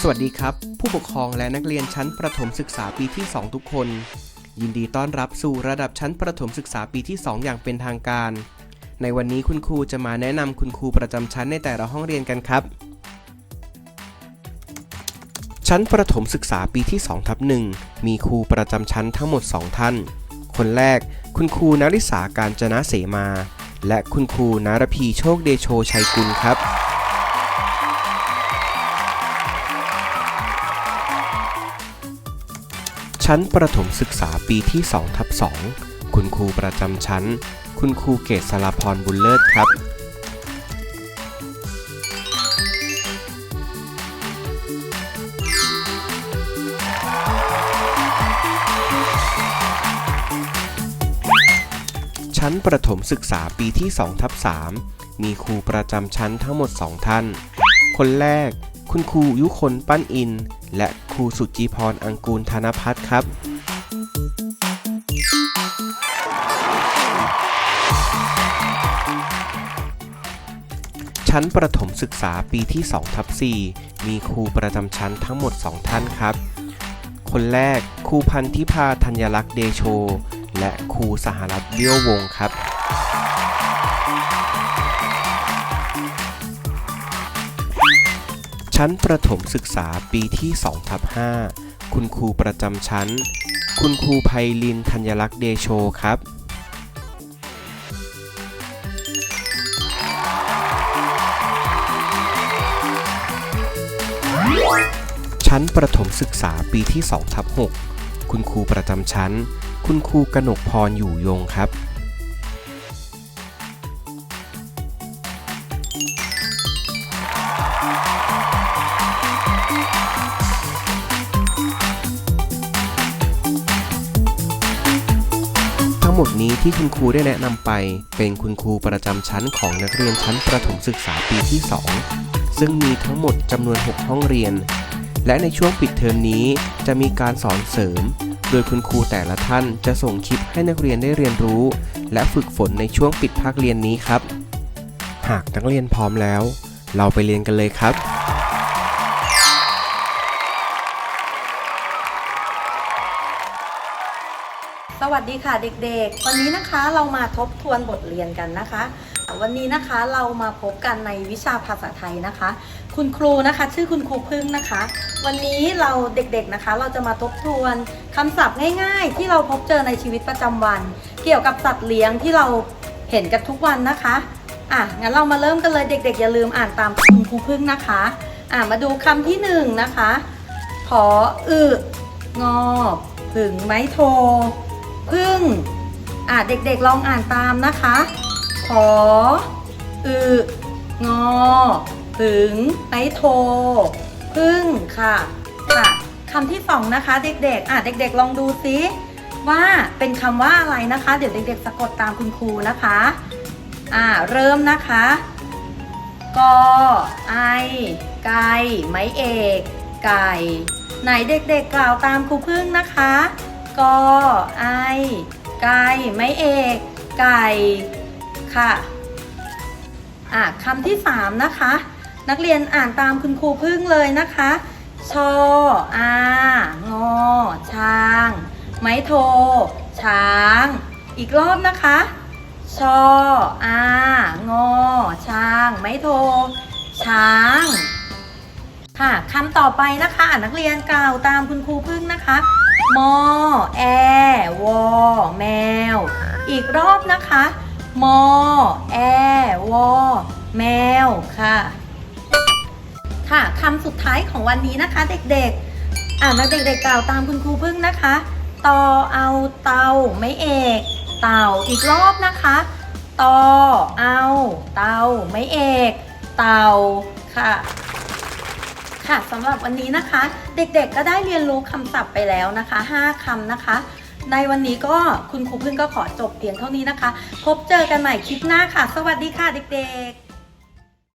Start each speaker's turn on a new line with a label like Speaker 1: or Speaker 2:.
Speaker 1: สวัสดีครับ ผู้ปกครองและนักเรียนชั้นประถมศึกษาปีที่ 2 ทุกคน ยินดีต้อนรับสู่ระดับชั้นประถมศึกษาปีที่ 2 อย่างเป็นทางการ ในวันนี้คุณครูจะมาแนะนำคุณครูประจำชั้นในแต่ละห้องเรียนกันครับ ชั้นประถมศึกษาปีที่2ทับ1มีครูประจำชั้นทั้งหมด 2 ท่าน คนแรก คุณครูนริษาการจนะเสมา และคุณครูนารพีโชคเดโชชัยกุลครับ ชั้นประถมศึกษาปีที่2ทับ2คุณครูประจำชั้น คุณครูเกษสลาพรบุญเลิศครับชั้นประถมศึกษาปีที่2ทับ3มีครูประจำชั้นทั้งหมด 2 ท่าน คนแรก คุณครูยุคนปั้นอิน และครูสุจีพรอังกูลธนพัฒน์ครับชั้นประถมศึกษาปีที่2ทับ4มีครูประจำชั้นทั้งหมด 2 ท่านครับ คนแรกครูพันธิพาธัญลักษณ์เดโช และครูสหรัฐเบี้ยววงศ์ครับ ชั้นประถมศึกษาปีที่2ทับ5คุณครูประจำชั้น คุณครูไพลินธัญลักษณ์เดโชครับชั้นประถมศึกษาปีที่2ทับ6คุณครูประจำชั้น คุณครูกนกพรอยู่ยงครับ หมดนี้ที่คุณครูได้แนะนำไป เป็นคุณครูประจำชั้นของนักเรียนชั้นประถมศึกษาปีที่ 2 ซึ่งมีทั้งหมดจำนวน 6 ห้องเรียน และในช่วงปิดเทอมนี้จะมีการสอนเสริม โดยคุณครูแต่ละท่านจะส่งคลิปให้นักเรียนได้เรียนรู้ และฝึกฝนในช่วงปิดภาคเรียนนี้ครับ หากนักเรียนพร้อมแล้ว เราไปเรียนกันเลยครับ
Speaker 2: วัสดีค่ะเด็กๆ วันนี้นะคะเรามาทบทวนบทเรียนกันนะคะ วันนี้นะคะเรามาพบกันในวิชาภาษาไทยนะคะ คุณครูนะคะ ชื่อคุณครูพึ่งนะคะ วันนี้เราเด็กๆนะคะ เราจะมาทบทวนคำศัพท์ง่าย ๆ ที่เราพบเจอในชีวิตประจำวัน เกี่ยวกับสัตว์เลี้ยงที่เราเห็นกันทุกวันนะคะอะงั้นเรามาเริ่มกันเลยเด็ก ๆ อย่าลืมอ่านตามคุณครูพึ่งนะคะอะมาดูคำที่หนึ่งนะคะผออึงอผึ่งไม้โท พึ่งอะเด็กๆลองอ่านตามนะคะ ขอ อึงอผึงไมโท พึ่งค่ะ ค่ะคำที่สองนะคะ เด็กๆ อะเด็กๆ ลองดูซิว่าเป็นคำว่าอะไรนะคะ เดี๋ยวเด็กๆ สะกดตามคุณครูนะคะ อ่า เริ่มนะคะกอไอไก่ไม้เอก ไก่ ไหนเด็กๆ กล่าวตามครูพึ่งนะคะ กอไอ ไก่ไม้เอก ไก่ ค่ะ อะคำที่สามนะคะ นักเรียนอ่านตามคุณครูพึ่งเลยนะคะ ชออางอ ช้าง ไม้โท ช้าง อีกรอบนะคะ ชออางอ ช้าง ไม้โท ช้างค่ะคำต่อไปนะคะ นักเรียนกล่าวตามคุณครูพึ่งนะคะ มอแอวอแมว อีกรอบนะคะมอแอวอแมวค่ะ ค่ะคำสุดท้ายของวันนี้นะคะ เด็กๆ อ่านนักเด็กๆกล่าวตามคุณครูพึ่งนะคะตอเอาเตาไม่เอก เต่าอีกรอบนะคะตอเอาเตาไม่เอก เต่าค่ะำหรับวันนี้นะคะ เด็กๆก็ได้เรียนรู้คำศัพท์ไปแล้วนะคะ 5คำนะคะ ในวันนี้ก็คุณครูพึ่งก็ขอจบเพียงเท่านี้นะคะ พบเจอกันใหม่คลิปหน้าค่ะ สวัสดีค่ะเด็กๆ